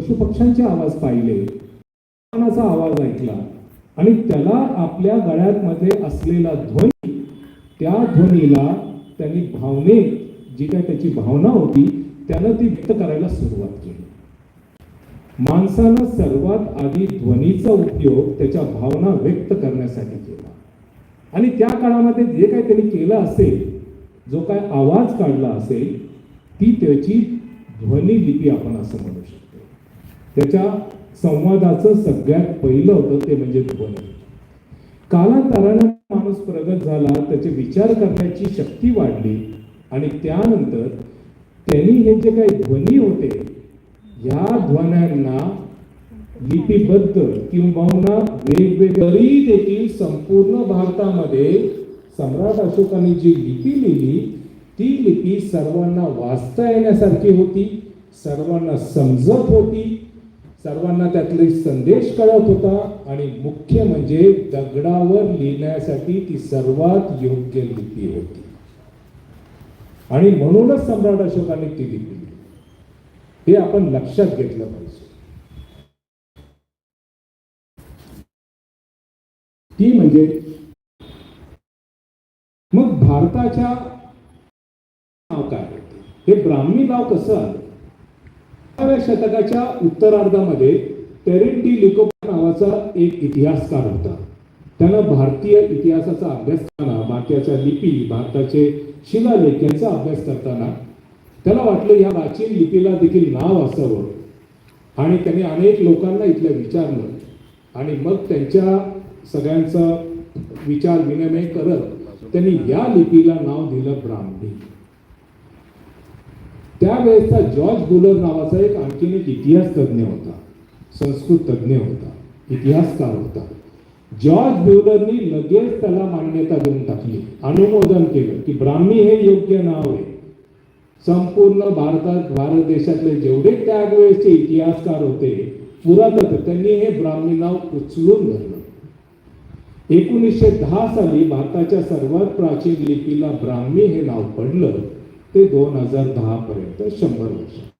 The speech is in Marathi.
पशुपक्ष्यांचे आवाज पाहिले. वाहनाचा आवाज ऐकला. आणि त्याला आपल्या गळ्यामध्ये असलेला ध्वनी त्या ध्वनीला त्यांनी भावनेत जी काय त्याची भावना होती त्यानं ती व्यक्त करायला सुरुवात केली. माणसानं सर्वात आधी ध्वनीचा उपयोग त्याच्या भावना व्यक्त करण्यासाठी केला. आणि त्या काळामध्ये जे काही त्यांनी केलं असेल जो काय आवाज काढला असेल ती त्याची ध्वनी लिपी आपण असं म्हणू शकतो. त्याच्या संवादाचं सगळ्यात पहिलं होतं ते म्हणजे ध्वनी. कालांतरानं माणूस प्रगत झाला त्याचे विचार करण्याची शक्ती वाढली आणि त्यानंतर त्यांनी हे जे काही ध्वनी होते ह्या ध्वन्यांना लिपीबद्ध किंबहुना वेगवेगळी देखील संपूर्ण भारतामध्ये सम्राट अशोकाने जी लिपी लिहिली ती लिपी सर्वांना वाचता येण्यासारखी होती सर्वांना समजत होती सर्वांना त्यातले संदेश कळत होता आणि मुख्य म्हणजे दगडावर लिहिण्यासाठी ती सर्वात योग्य लिपी होती. आणि म्हणूनच सम्राट अशोकाने ती लिपी हे आपण लक्षात घेतलं पाहिजे. ती म्हणजे मग भारताच्या नाव काय हे ब्राह्मी नाव कसं आलं? अठराव्या शतकाच्या उत्तरार्धामध्ये टेरेंटी लिकोपा नावाचा एक इतिहासकार होता. त्यानं भारतीय इतिहासाचा अभ्यास करताना भारताच्या लिपी भारताचे शिलालेख यांचा अभ्यास करताना त्याला वाटलं या प्राचीन लिपीला देखील नाव असावं. आणि त्यांनी अनेक लोकांना इथलं विचारलं. आणि मग त्यांच्या सगळ्यांचा विचार विनिमय करत त्यांनी या लिपीला नाव दिलं ब्राह्मणी. त्यावेळेसचा जॉर्ज बुलर नावाचा एक आणखीन एक इतिहास तज्ज्ञ होता. संस्कृत तज्ज्ञ होता. इतिहासकार होता. जॉर्ज ब्युलरनी लगेच त्याला मान्यता देऊन टाकली. अनुमोदन केलं की ब्राह्मी हे योग्य नाव आहे. संपूर्ण भारतात भारत देशातले जेवढे त्यावेळेसचे इतिहासकार होते पुरातत्व त्यांनी हे ब्राह्मी नाव उचलून धरलं. एकोणीसशे दहा साली भारताच्या सर्वात प्राचीन लिपीला ब्राह्मी हे नाव पडलं. ते दोन हजार दहा पर्यंत शंभर वर्ष.